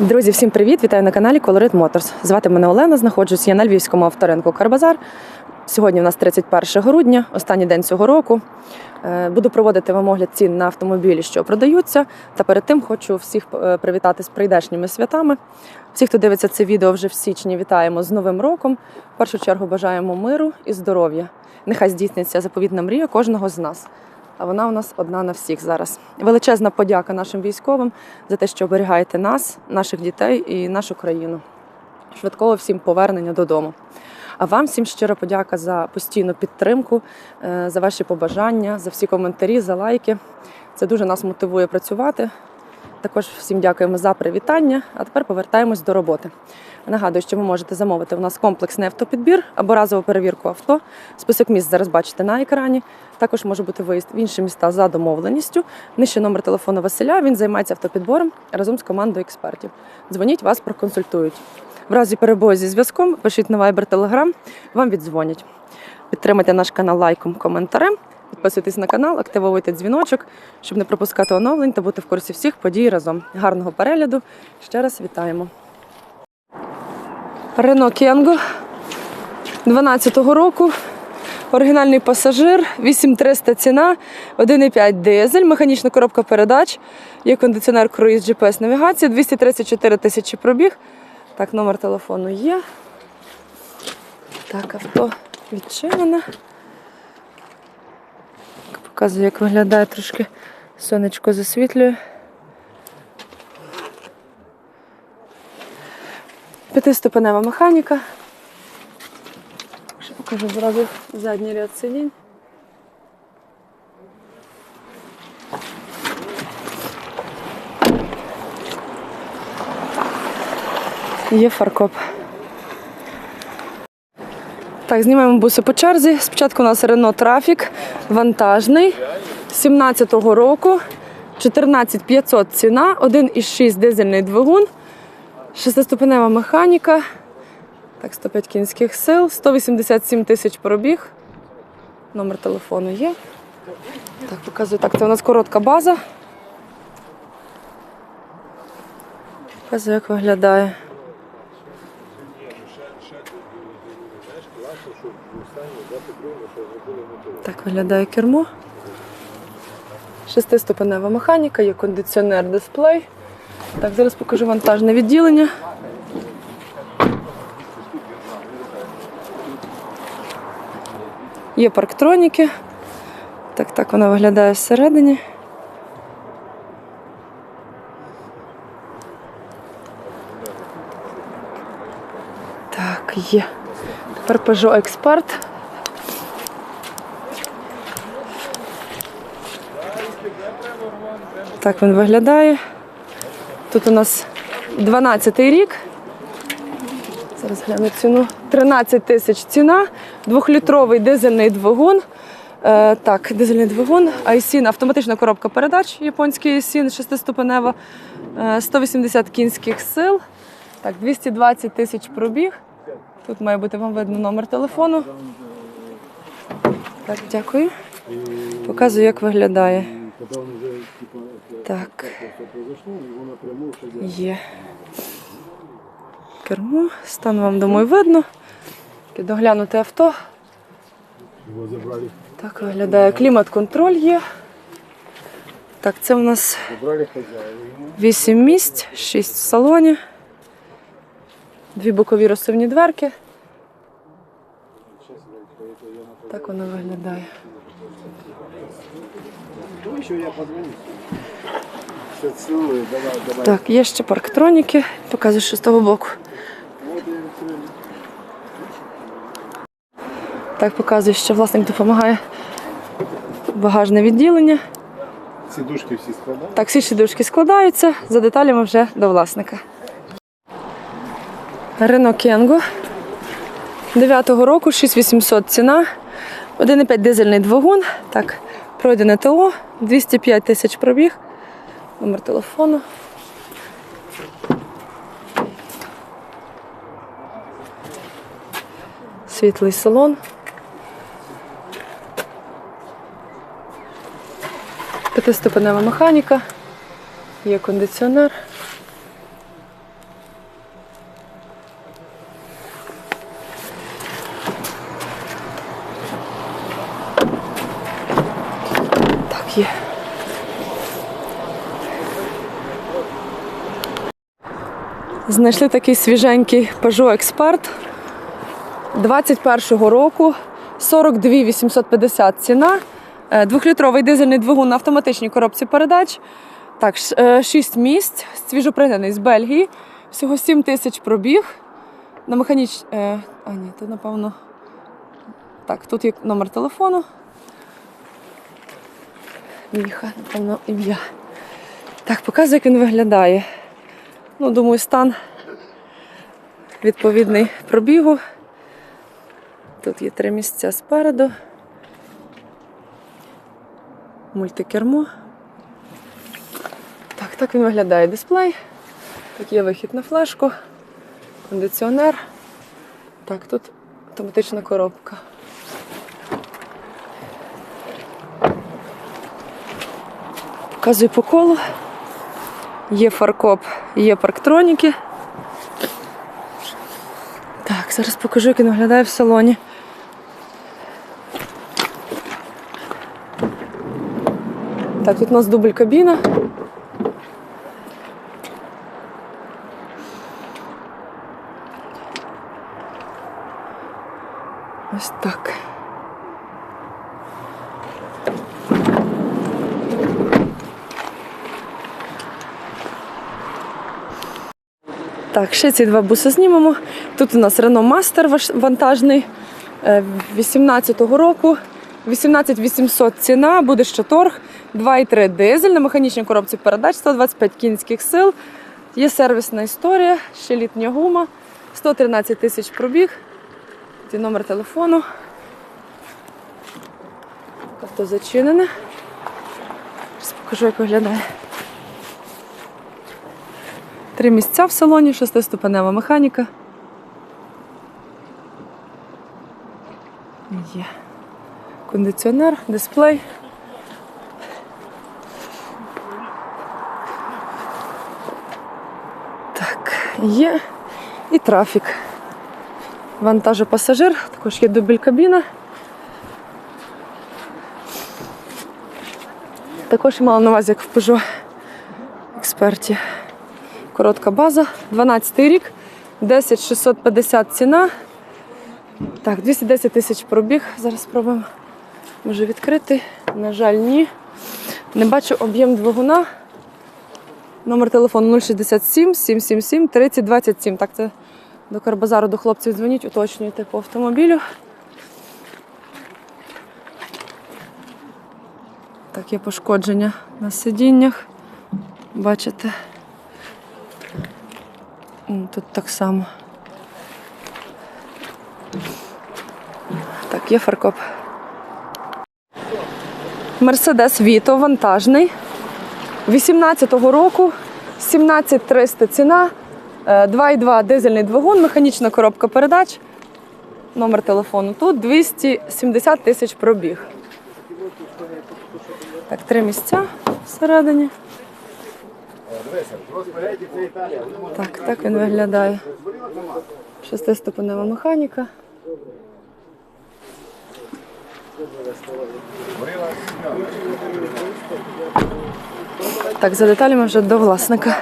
Друзі, всім привіт! Вітаю на каналі Colorit Motors. Звати мене Олена. Знаходжусь я на львівському авторинку Карбазар. Сьогодні у нас 31 грудня, останній день цього року. Е, Буду проводити вам огляд цін на автомобілі, що продаються. Та перед тим хочу всіх е, привітати з прийдешніми святами. Всі, хто дивиться це відео вже в січні, вітаємо з Новим роком. В першу чергу бажаємо миру і здоров'я. Нехай здійсниться заповітна мрія кожного з нас. А вона у нас одна на всіх зараз. Величезна подяка нашим військовим за те, що оберігаєте нас, наших дітей і нашу країну. Швидкого всім повернення додому. А вам всім щира подяка за постійну підтримку, е, за ваші побажання, за всі коментарі, за лайки. Це дуже нас мотивує працювати. Також всім дякуємо за привітання. А тепер повертаємось до роботи. Нагадую, що ви можете замовити у нас комплексний автопідбір або разову перевірку авто. Список місць зараз бачите на екрані. Також може бути виїзд в інші міста за домовленістю. Нижче номер телефону Василя. Він займається автопідбором разом з командою експертів. Дзвоніть, вас проконсультують. В разі перебою зі зв'язком пишіть на Viber Telegram, вам віддзвонять. Підтримайте наш канал лайком, коментарем. Підписуйтесь на канал, активовуйте дзвіночок, щоб не пропускати оновлень та бути в курсі всіх подій разом. Гарного перегляду. Ще раз вітаємо. Рено Кенго 12-го року. Оригінальний пасажир, 8300 ціна, 1,5 дизель, механічна коробка передач, є кондиціонер круїз GPS навігація, 234 тисячі пробіг. Так, номер телефону є. Так, авто відчинене. Показую, як виглядає трошки сонечко засвітлює. П'ятиступенева механіка. Ще покажу зразу задній ряд сидінь. Є фаркоп. Так, знімаємо буси по черзі. Спочатку у нас Renault Traffic, вантажний 17-го року, 14500 ціна, 1,6 дизельний двигун, шестиступенева механіка. Так, 105 кінських сил, 187 тисяч пробіг. Номер телефону є. Так, показую. Так, це у нас коротка база. Показую, як виглядає. Так виглядає кермо. Шестиступенева механіка, є кондиціонер дисплей. Так, зараз покажу вантажне відділення. Є парктроніки. Так, так вона виглядає всередині. Так, є. Peugeot Expert. Так він виглядає. Тут у нас 12-й рік. Зараз гляну ціну. 13 тисяч ціна, двохлітровий дизельний двигун. Е, так, дизельний двигун, Айсін, автоматична коробка передач, японський Айсін, шестиступенева, е, 180 кінських сил. Так, 220 тисяч пробіг. Тут має бути вам видно номер телефону. Так, дякую. Показую, як виглядає. Так, є. Кермо. Стан вам, думаю, видно. Таке Доглянуте авто. Так виглядає. Клімат-контроль є. Так, це у нас Забрали хозяева ему. 8 місць, 6 в салоні. Дві бокові розсувні дверки. Так воно виглядає. Так, є ще парктроніки. Показую що з того боку. Так, показую, що власник допомагає. Багажне відділення. Сидушки все складали. Так, всі сідушки складаються, за деталями вже до власника. Рено Кенго 9-го року, 6800 ціна, 1,5 дизельний двигун. Так, пройдене ТО, 205 тисяч пробіг. Номер телефону. Світлий салон. П'ятиступенева механіка, є кондиціонер. Є. Знайшли такий свіженький Peugeot Expert 21-го року. 42 850 ціна. Е, Двохлітровий дизельний двигун на автоматичній коробці передач. Так, 6 місць, свіжопригнаний з Бельгії. Всього 7 тисяч пробіг. На механіч... Е, а, ні, то напевно. Так, тут є номер телефону. Міха, напевно, ім'я. Так, показую, як він виглядає. Ну, думаю, стан відповідний пробігу. Тут є три місця спереду. Мультикермо. Так, так він виглядає дисплей. Тут є вихід на флешку, кондиціонер. Так, тут автоматична коробка. Показую по колу. Є фаркоп, є парктроніки. Так, зараз покажу, як він виглядає в салоні. Так, тут у нас дубль кабіна. Ось так. Так, ще ці два буси знімемо. Тут у нас Renault Master вантажний е, 18-го року. 18 800 ціна, буде ще торг. 2,3 дизель на механічній коробці передач, 125 кінських сил. Є сервісна історія, ще літня гума, 113 тисяч пробіг. Це номер телефону. Авто зачинене. Зараз покажу, як виглядає. Три місця в салоні, шестиступенева механіка. Є. Кондиціонер, дисплей. Так, є. І трафік. Вантажопасажир, також є дубль кабіна. Також мала на увазі, як в Peugeot експерті. Коротка база, 12 рік, 10 650 ціна. Так, 210 тисяч пробіг. Зараз спробуємо. Може відкрити. На жаль, ні. Не бачу об'єм двигуна. Номер телефону 067 777 3027. Так, це до Карбазару до хлопців дзвоніть, уточнюйте по автомобілю. Так, є пошкодження на сидіннях. Бачите? Тут так само. Так, є фаркоп. Мерседес Віто вантажний. 18-го року, 17300 ціна, е, 2,2 дизельний двигун, механічна коробка передач. Номер телефону тут 270 тисяч пробіг. Так, три місця всередині. Так, так він виглядає. Шестиступенева механіка. Так, за деталями вже до власника.